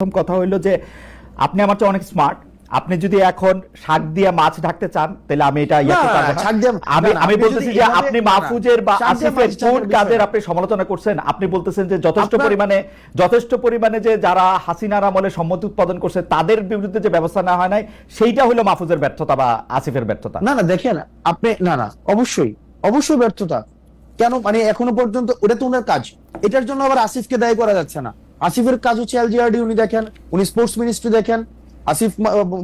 প্রথম কথা হইল যে আপনি আমার চেয়ে অনেক স্মার্ট আপনি যদি এখন শাক দিয়ে মাছ ঢাকতে চান তাহলে আমি এটা ইয়ে আমি না, না, আমি বলতেছি যে আপনি না, না, মাহফুজের বা আসিফের কোন কাজের আপনি সমালোচনা করছেন? আপনি বলতেছেন যে যথেষ্ট পরিমাণে যথেষ্ট পরিমাণে যে যারা হাসিনার আমলে সম্মতি উৎপাদন করছে তাদের বিরুদ্ধে যে ব্যবস্থা নেওয়া হয় নাই সেইটা হলো মাহফুজের ব্যর্থতা বা আসিফের ব্যর্থতা। না না দেখেন আপনি না না অবশ্যই। অবশ্যই ব্যর্থতা। কেন? মানে এখনও পর্যন্ত ওটা তো ওনার কাজ। এটার জন্য আবার আসিফকে দায়ী করা যাচ্ছে না। আসিফের কাজ হচ্ছে এলজিআরডি উনি দেখেন উনি স্পোর্টস মিনিস্ট্রি দেখেন আসিফ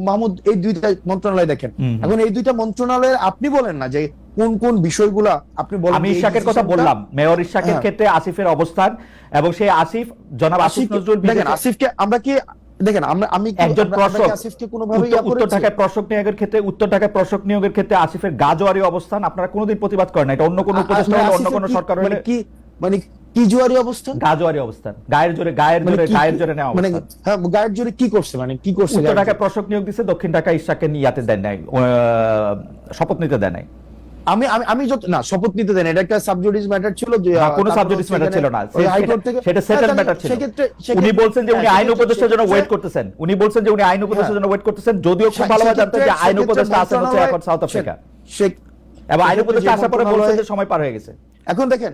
মাহমুদ এই দুইটা মন্ত্রণালয় দেখেন এখন এই দুইটা মন্ত্রণালয়ের আপনি বলেন না যে কোন কোন বিষয়গুলা আপনি বলেন আমি ইশাকের কথা বললাম মেয়র ইশাকের হ্যাঁ। ক্ষেত্রে আসিফের অবস্থান এবং সেই আসিফ জনাব আসিফ নজরুল দেখেন আসিফকে আমরা কি দেখেন আমরা আমি একজন আসিফকে কোনোভাবে উত্তর-? ঢাকায় নিয়োগের ক্ষেত্রে উত্তর ঢাকায় প্রশক নিয়োগের ক্ষেত্রে আসিফের গাজোয়ারি অবস্থান আপনারা কোনোদিন প্রতিবাদ করেন না এটা অন্য কোনো উপদেষ্টা মানে অন্য কোনো সরকার মানে হলে কি মানে কি জুয়ারি অবস্থা গাজোয়ারি অবস্থান। গায়ের জোরে গায়ের মানে জোরে গায়ের জোরে নেওয়া মানে হ্যাঁ গায়ের জোরে কি করছে? মানে কি করছে উত্তর ঢাকায় নিয়োগ দিছে দক্ষিণ ঢাকায় ইশাককে ইয়াতে দেন নাই শপথ নিতে দেয় নাই। আমি আমি আমি যত না শপথ নিতে দেন এটা একটা সাবজুডিস ম্যাটার ছিল যে কোনো সাবজেক্টিভ ম্যাটার ছিল না। হাইকোর্ট থেকে সেটা সেটেল হ্যাঁ, ম্যাটার ছিল। উনি বলছেন যে উনি হ্যাঁ, আইন উপদেষ্টার জন্য ওয়েট করতেছেন। উনি বলছেন যে উনি আইন উপদেষ্টার জন্য ওয়েট করতেছেন যদিও খুব ভালোভাবে জানতেন যে আইন উপদেষ্টা আছেন হচ্ছে এখন সাউথ আফ্রিকা এবং আইন উপদেষ্টা আসার পরে বলছেন যে সময় পার হয়ে গেছে। এখন দেখেন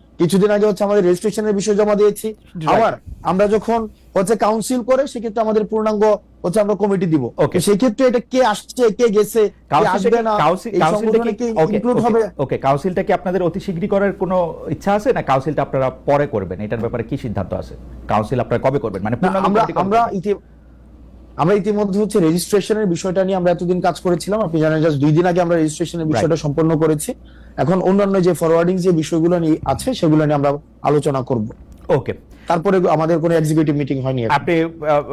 কিছুদিন আগে হচ্ছে আমাদের রেজিস্ট্রেশনের বিষয় জমা দিয়েছি। আবার আমরা যখন হচ্ছে কাউন্সিল করে সেক্ষেত্রে আমাদের পূর্ণাঙ্গ হচ্ছে আমরা কমিটি দিব. তো সেক্ষেত্রে এটা কে আসছে কে গেছে কে আসবে না ইনক্লুড হবে? ওকে কাউন্সিলটা কি আপনাদের অতি শীঘ্রই করার কোনো ইচ্ছা আছে না কাউন্সিলটা আপনারা পরে করবেন? এটার ব্যাপারে কি সিদ্ধান্ত আছে? কাউন্সিল আপনারা কবে করবেন? মানে আমরা আমরা আমরা ইতিমধ্যে হচ্ছে রেজিস্ট্রেশনের বিষয়টা নিয়ে আমরা এতদিন কাজ করেছিলাম আপনি জানেন জাস্ট দুই দিন আগে আমরা রেজিস্ট্রেশনের বিষয়টা সম্পন্ন করেছি। এখন অন্যান্য যে ফরওয়ার্ডিং যে বিষয়গুলো নিয়ে আছে সেগুলো নিয়ে আমরা আলোচনা করব। ওকে তারপরে আমাদের কোনো এক্সিকিউটিভ মিটিং হয়নি আপনি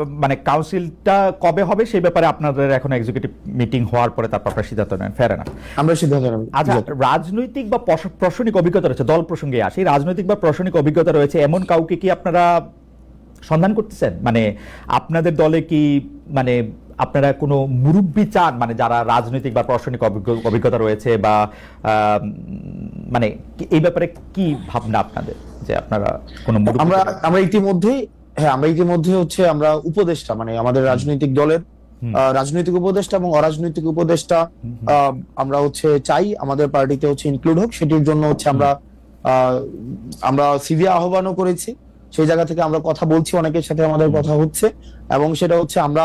মানে কাউন্সিলটা কবে হবে সেই ব্যাপারে আপনাদের এখন এক্সিকিউটিভ মিটিং হওয়ার পরে তারপর আপনারা সিদ্ধান্ত নেন। ফের না আমরা সিদ্ধান্ত নেব। আচ্ছা রাজনৈতিক বা প্রশ- প্রশাসনিক অভিজ্ঞতা রয়েছে দল প্রসঙ্গে আসি। রাজনৈতিক বা প্রশাসনিক অভিজ্ঞতা রয়েছে এমন কাউকে কি আপনারা সন্ধান করতেছেন? মানে আপনাদের দলে কি মানে আপনারা কোনো মুরব্বী চান? মানে যারা রাজনৈতিক বা প্রশাসনিক অভিজ্ঞতা রয়েছে বা মানে এই ব্যাপারে কি ভাবনা আপনাদের? যে আপনারা কোনো আমরা? আমরা ইতিমধ্যেই হ্যাঁ আমরা ইতিমধ্যে হচ্ছে আমরা উপদেষ্টা মানে আমাদের রাজনৈতিক দলের রাজনৈতিক উপদেষ্টা এবং অরাজনৈতিক উপদেষ্টা আহ, আমরা হচ্ছে চাই আমাদের পার্টিতে হচ্ছে ইনক্লুড হোক সেটির জন্য হচ্ছে আমরা আহ, আমরা সিভি আহ্বানও করেছি। সেই জায়গা থেকে আমরা কথা বলছি অনেকের সাথে আমাদের কথা হচ্ছে এবং সেটা হচ্ছে আমরা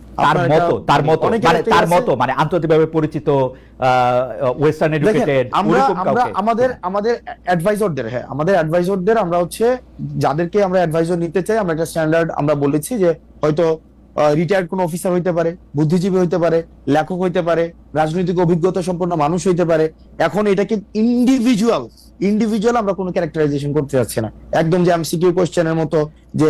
তার মতো তার মতো মানে তার। মতো মানে আন্তর্জাতিকভাবে পরিচিত ওয়েস্টার্ন এডুকেটেড আমরা আমাদের আমাদের অ্যাডভাইজরদের হ্যাঁ আমাদের অ্যাডভাইজরদের আমরা হচ্ছে যাদেরকে আমরা অ্যাডভাইজর নিতে চাই আমরা একটা স্ট্যান্ডার্ড আমরা বলেছি যে হয়তো রিটায়ার্ড কোনো অফিসার হইতে পারে বুদ্ধিজীবী হইতে পারে লেখক হইতে পারে রাজনৈতিক অভিজ্ঞতা সম্পন্ন মানুষ হইতে পারে। এখন এটাকে ইন্ডিভিজুয়াল ইন্ডিভিজুয়াল আমরা কোনো ক্যারেক্টারাইজেশন করতে যাচ্ছি না। একদম যে এমসিকিউ কোশ্চেনের মতো যে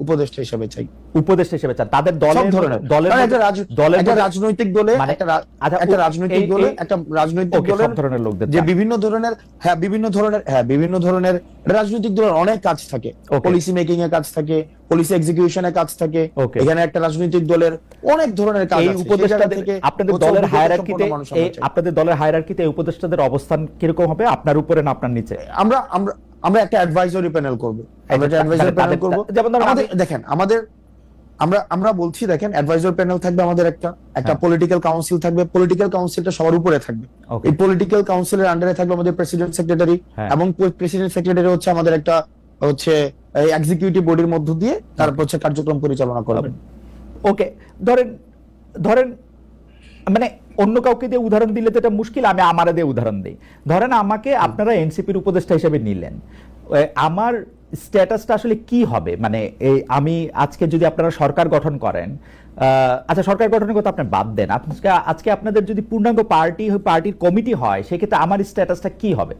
উপদেষ্টা হিসেবে চাই। উপদেশ হিসেবে চান। তাদের দলের ধরনের। দলের একটা রাজ- দলের একটা রাজনৈতিক দলে মানে- একটা আচ্ছা, একটা রাজনৈতিক দলে একটা রাজনৈতিক ওকে, সব ধরনের লোকদের যে বিভিন্ন ধরনের হ্যাঁ বিভিন্ন ধরনের হ্যাঁ বিভিন্ন ধরনের রাজনৈতিক দলের অনেক কাজ থাকে। পলিসি মেকিং এর কাজ থাকে পলিসি এক্সিকিউশনের কাজ থাকে এখানে একটা রাজনৈতিক দলের অনেক ধরনের কাজ এই আছে। সেই থেকে আপনাদের দলের হায়ারার্কিতে চাই। আপনাদের দলের হায়ারার্কিতে উপদেষ্টাদের অবস্থান কীরকম হবে? আপনার উপরে না আপনার নিচে? আমরা আমরা আমরা একটা অ্যাডভাইজরি প্যানেল করব। আমরা একটা অ্যাডভাইজরি প্যানেল করব যেমন আমাদের দেখেন আমাদের আমরা আমরা বলছি দেখেন অ্যাডভাইজর প্যানেল থাকবে আমাদের একটা একটা। পলিটিক্যাল কাউন্সিল থাকবে। পলিটিক্যাল কাউন্সিলটা সবার উপরে থাকবে। এই পলিটিক্যাল কাউন্সিলের আন্ডারে থাকবে আমাদের প্রেসিডেন্ট সেক্রেটারি হ্যাঁ। এবং প্রেসিডেন্ট সেক্রেটারি হচ্ছে আমাদের একটা হচ্ছে এক্সিকিউটিভ বডির মধ্য দিয়ে তারপর হচ্ছে কার্যক্রম পরিচালনা করবেন ওকে ধরেন ধরেন মানে অন্য কাউকে দিয়ে উদাহরণ দিলে তো এটা মুশকিল আমি আমারে দিয়ে উদাহরণ দিই। ধরেন আমাকে আপনারা এনসিপির উপদেষ্টা হিসেবে নিলেন। আমার স্ট্যাটাসটা আসলে কি হবে? মানে এই আমি আজকে যদি আপনারা সরকার গঠন করেন আচ্ছা সরকার গঠনের কথা আপনি বাদ দেন। আজকে আজকে আপনাদের যদি পূর্ণাঙ্গ পার্টি পার্টির কমিটি হয় সেক্ষেত্রে আমার স্ট্যাটাসটা কি হবে?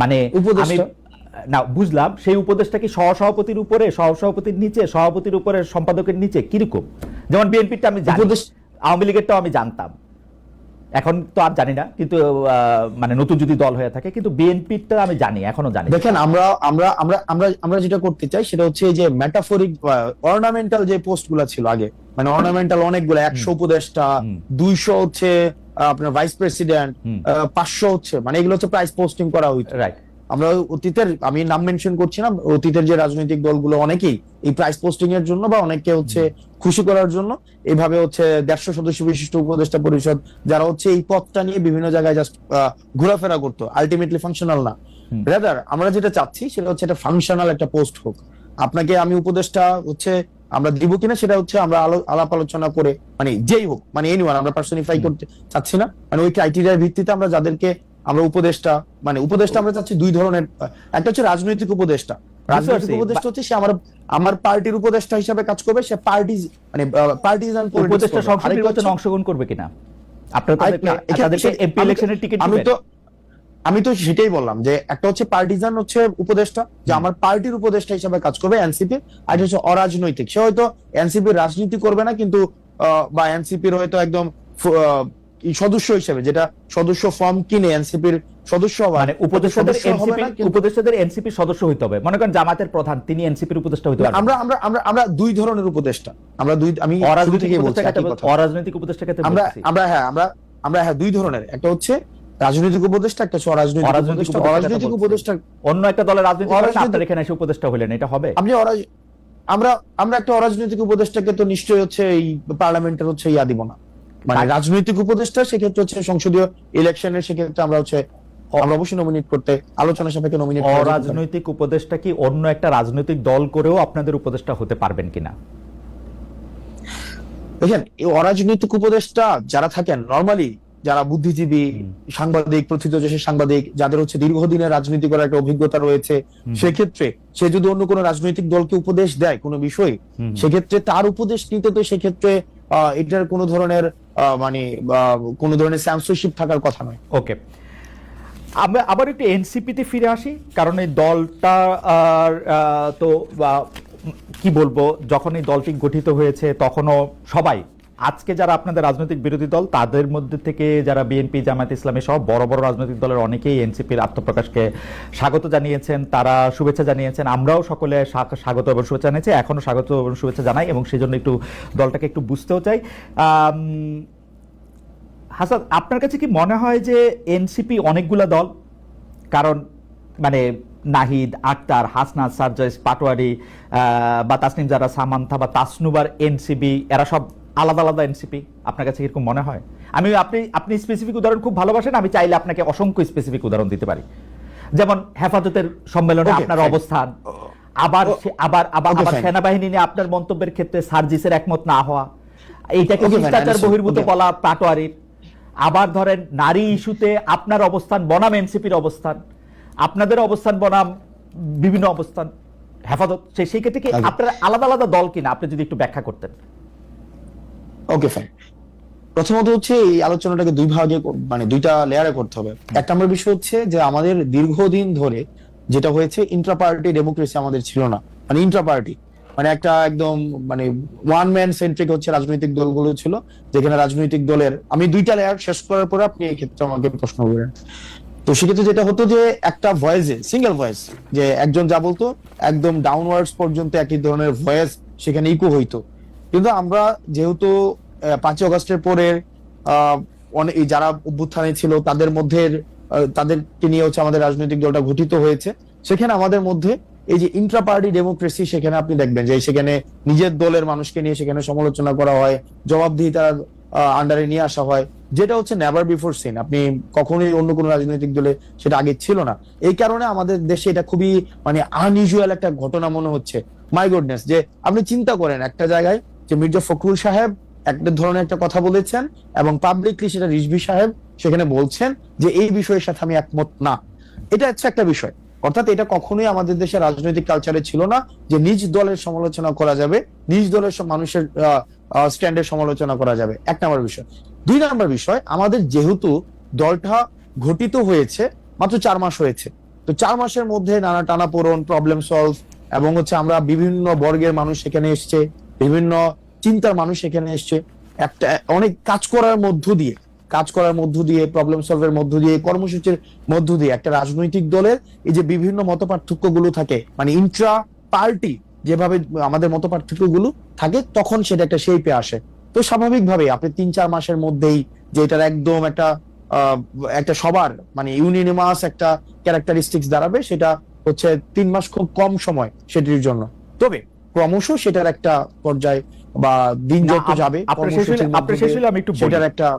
মানে আমি না বুঝলাম সেই উপদেশটা কি সহসভাপতির উপরে সহসভাপতির নিচে সভাপতির উপরে সম্পাদকের নিচে কীরকম? যেমন বিএনপিটা আমি জানি। আওয়ামী লীগেরটাও আমি জানতাম। এখন তো আর জানি না কিন্তু মানে নতুন যদি দল হয়ে থাকে কিন্তু বিএনপিটা আমি জানি এখনও জানি দেখেন আমরা আমরা আমরা আমরা আমরা যেটা করতে চাই সেটা হচ্ছে এই যে মেটাফরিক অর্নামেন্টাল যে পোস্টগুলা ছিল আগে মানে অর্নামেন্টাল অনেকগুলো একশো উপদেষ্টা দুইশো হচ্ছে আপনার ভাইস প্রেসিডেন্ট। পাঁচশো হচ্ছে মানে এগুলো হচ্ছে প্রাইস পোস্টিং করা হইতো। রাইট আমরা অতীতের আমি নাম মেনশন করছি না অতীতের যে রাজনৈতিক দলগুলো অনেকেই এই প্রাইস পোস্টিং এর জন্য বা অনেককে হচ্ছে খুশি করার জন্য এইভাবে হচ্ছে দেড়শো সদস্য বিশিষ্ট উপদেষ্টা পরিষদ যারা হচ্ছে এই পথটা নিয়ে বিভিন্ন জায়গায় জাস্ট ঘোরাফেরা করতো আলটিমেটলি ফাংশনাল না। হুম। রাদার আমরা যেটা চাচ্ছি সেটা হচ্ছে একটা ফাংশনাল একটা পোস্ট হোক। আপনাকে আমি উপদেষ্টা হচ্ছে আমরা দিব কিনা সেটা হচ্ছে আমরা আলো- আলাপ আলোচনা করে মানে যেই হোক মানে এনিওয়ান আমরা পার্সনিফাই করতে চাচ্ছি না। মানে ওই ক্রাইটেরিয়ার ভিত্তিতে আমরা যাদেরকে আমরা উপদেষ্টা মানে উপদেষ্টা আমরা চাচ্ছি দুই ধরনের একটা হচ্ছে রাজনৈতিক উপদেষ্টা। রাজনৈতিক পারছি। উপদেষ্টা হচ্ছে সে আমার আমার পার্টির উপদেষ্টা হিসাবে কাজ করবে সে পার্টি মানে পার্টিজান উপদেষ্টা সংসদ নির্বাচনে অংশগ্রহণ করবে কিনা? আপনারা এমপি আমি তো- ইলেকশনের টিকিট আমি তো আমি তো সেটাই বললাম যে একটা হচ্ছে পার্টিজান হচ্ছে উপদেষ্টা যে আমার পার্টির উপদেষ্টা হিসাবে কাজ করবে এনসিপি আর হচ্ছে অরাজনৈতিক। সে হয়তো এনসিপির রাজনীতি করবে না কিন্তু আহ, বা এনসিপির হয়তো একদম সদস্য হিসেবে যেটা সদস্য ফর্ম কিনে এনসিপির সদস্য মানে উপদেষ্টাদের এনসিপি উপদেষ্টাদের এনসিপি সদস্য হইতে হবে। মনে করেন জামাতের প্রধান তিনি এনসিপির উপদেষ্টা হইতে পারবেন। আমরা আমরা আমরা আমরা দুই ধরনের উপদেষ্টা। আমরা দুই আমি অরাজনৈতিক বলছি। অরাজনৈতিক উপদেষ্টা কাকে আমরা আমরা হ্যাঁ আমরা আমরা হ্যাঁ দুই ধরনের। একটা হচ্ছে রাজনৈতিক উপদেষ্টা একটা অরাজনৈতিক অরাজনৈতিক উপদেষ্টা। অরাজনৈতিক উপদেষ্টা অন্য একটা দলের রাজনীতি করেন, অরাজনৈতিক- আপনার এখানে এসে উপদেষ্টা হলেন এটা হবে? আপনি অরাজ আমরা আমরা একটা অরাজনৈতিক উপদেষ্টাকে তো নিশ্চয়ই হচ্ছে এই পার্লামেন্টের হচ্ছে ইয়া দিব না। মানে রাজনৈতিক উপদেষ্টা সেক্ষেত্রে হচ্ছে সংসদীয় ইলেকশনের সেক্ষেত্রে আমরা হচ্ছে আমরা অবশ্যই নমিনেট করতে আলোচনা সাপেক্ষে নমিনেট অরাজনৈতিক উপদেষ্টা কি অন্য একটা রাজনৈতিক দল করেও আপনাদের উপদেষ্টা হতে পারবেন কিনা? দেখেন এই অরাজনৈতিক উপদেষ্টা যারা থাকেন নর্মালি যারা বুদ্ধিজীবী সাংবাদিক প্রথিত দেশের সাংবাদিক যাদের হচ্ছে দীর্ঘদিনের রাজনীতি করার একটা অভিজ্ঞতা রয়েছে সেক্ষেত্রে সে যদি অন্য কোনো রাজনৈতিক দলকে উপদেশ দেয় কোনো বিষয়ে সেক্ষেত্রে তার উপদেশ নিতে তো সেক্ষেত্রে আহ, এটার কোনো ধরনের মানে কোনো ধরনের স্যামসরশিপ থাকার কথা নয়। ওকে আমরা আবার একটু এনসিপিতে ফিরে আসি, কারণ এই দলটা তো কি বলব, যখন এই দলটি গঠিত হয়েছে, তখনও সবাই আজকে যারা আপনাদের রাজনৈতিক বিরোধী দল, তাদের মধ্যে থেকে যারা বিএনপি, জামায়াত ইসলামী সহ বড় বড় রাজনৈতিক দলের অনেকেই এনসিপির আত্মপ্রকাশকে স্বাগত জানিয়েছেন, তারা শুভেচ্ছা জানিয়েছেন। আমরাও সকলে স্বা- স্বাগত এবং শুভেচ্ছা জানিয়েছি, এখনও স্বাগত এবং শুভেচ্ছা জানাই এবং সেই জন্য একটু দলটাকে একটু বুঝতেও চাই। হাসান, আপনার কাছে কি মনে হয় যে এনসিপি অনেকগুলা দল? কারণ মানে নাহিদ, আক্তার, হাসনাত সারজয়েস পাটোয়ারি বা তাসনিম যারা, সামান্থা বা তাসনুবার এনসিবি এরা সব আলাদা আলাদা এনসিপি আপনার কাছে এরকম মনে হয়? আমি আপনি আপনি স্পেসিফিক উদাহরণ খুব ভালোবাসেন আমি চাইলে আপনাকে অসংখ্য স্পেসিফিক উদাহরণ দিতে পারি। যেমন হেফাজতের সম্মেলনে আপনার অবস্থান আবার আবার আবার আবার সেনাবাহিনী নিয়ে আপনার মন্তব্যের ক্ষেত্রে সার্জিসের একমত না হওয়া। এইটাকে শিষ্টাচার বহির্ভূত বলা পাটোয়ারির। আবার ধরেন নারী ইস্যুতে আপনার অবস্থান বনাম এনসিপির অবস্থান। আপনাদের অবস্থান বনাম বিভিন্ন অবস্থান। হেফাজত সেই ক্ষেত্রে কি। আপনার আলাদা আলাদা দল কিনা? আপনি যদি একটু ব্যাখ্যা করতেন। ওকে ফাইন প্রথমত হচ্ছে এই আলোচনাটাকে দুই ভাগে মানে দুইটা লেয়ারে করতে হবে। এক নম্বর বিষয় হচ্ছে যে আমাদের দীর্ঘদিন ধরে যেটা হয়েছে ইন্ট্রা পার্টি ডেমোক্রেসি আমাদের ছিল না। মানে ইন্ট্রা পার্টি মানে একটা একদম মানে ওয়ান ম্যান সেন্ট্রিক হচ্ছে রাজনৈতিক দলগুলো ছিল যেখানে রাজনৈতিক দলের আমি দুইটা লেয়ার শেষ করার পরে আপনি এই ক্ষেত্রে আমাকে প্রশ্ন করেন তো সেক্ষেত্রে যেটা হতো যে একটা ভয়েসে সিঙ্গেল ভয়েস যে একজন যা বলতো একদম ডাউনওয়ার্ডস পর্যন্ত একই ধরনের ভয়েস সেখানে ইকো হইতো। কিন্তু আমরা যেহেতু পাঁচই অগস্টের পরে যারা অভ্যুত্থানে ছিল তাদের মধ্যে তাদেরকে নিয়ে হচ্ছে আমাদের রাজনৈতিক দলটা গঠিত হয়েছে। সেখানে আমাদের মধ্যে এই যে ইন্ট্রা পার্টি ডেমোক্রেসি সেখানে আপনি দেখবেন যে সেখানে নিজের দলের মানুষকে নিয়ে সেখানে সমালোচনা করা হয় জবাবদিহিতার আন্ডারে নিয়ে আসা হয়, যেটা হচ্ছে নেভার বিফোর সিন আপনি কখনোই অন্য কোনো রাজনৈতিক দলে সেটা আগে ছিল না। এই কারণে আমাদের দেশে এটা খুবই মানে আনইউজুয়াল একটা ঘটনা মনে হচ্ছে। মাই গুডনেস যে আপনি চিন্তা করেন একটা জায়গায় যে মির্জা ফখরুল সাহেব একটা ধরনের একটা কথা বলেছেন এবং পাবলিকলি সেটা রিজভি সাহেব সেখানে বলছেন যে এই বিষয়ের সাথে আমি একমত না। এটা হচ্ছে একটা বিষয়। অর্থাৎ এটা কখনোই আমাদের দেশের রাজনৈতিক কালচারে ছিল না যে নিজ দলের সমালোচনা করা যাবে, নিজ দলের মানুষের স্ট্যান্ডের সমালোচনা করা যাবে। এক নম্বর বিষয়। দুই নম্বর বিষয়, আমাদের যেহেতু দলটা ঘটিত হয়েছে মাত্র চার মাস হয়েছে। তো চার মাসের মধ্যে নানা টানা টানাপোড়ন প্রবলেম সলভ এবং হচ্ছে আমরা বিভিন্ন বর্গের মানুষ সেখানে এসছে, বিভিন্ন চিন্তার মানুষ এখানে এসছে। একটা, অনেক কাজ করার মধ্য দিয়ে, কাজ করার মধ্য দিয়ে প্রবলেম সলভের মধ্য দিয়ে, কর্মসূচির মধ্য দিয়ে একটা রাজনৈতিক দলের এই যে বিভিন্ন মতগুলো থাকে মানে ইন্ট্রা পার্টি যেভাবে আমাদের মতগুলো থাকে, তখন সেটা একটা শেপে আসে। তো স্বাভাবিকভাবে আপনি তিন চার মাসের মধ্যেই যে এটার একদম একটা একটা সবার মানে ইউনিনিমাস একটা ক্যারেক্টারিস্টিক্স দাঁড়াবে, সেটা হচ্ছে তিন মাস খুব কম সময় সেটির জন্য। তবে ক্রমশ সেটার একটা পর্যায়ে বা দিন যত যাবে আপনার শেষ হলে- আমি একটু। সেটার একটা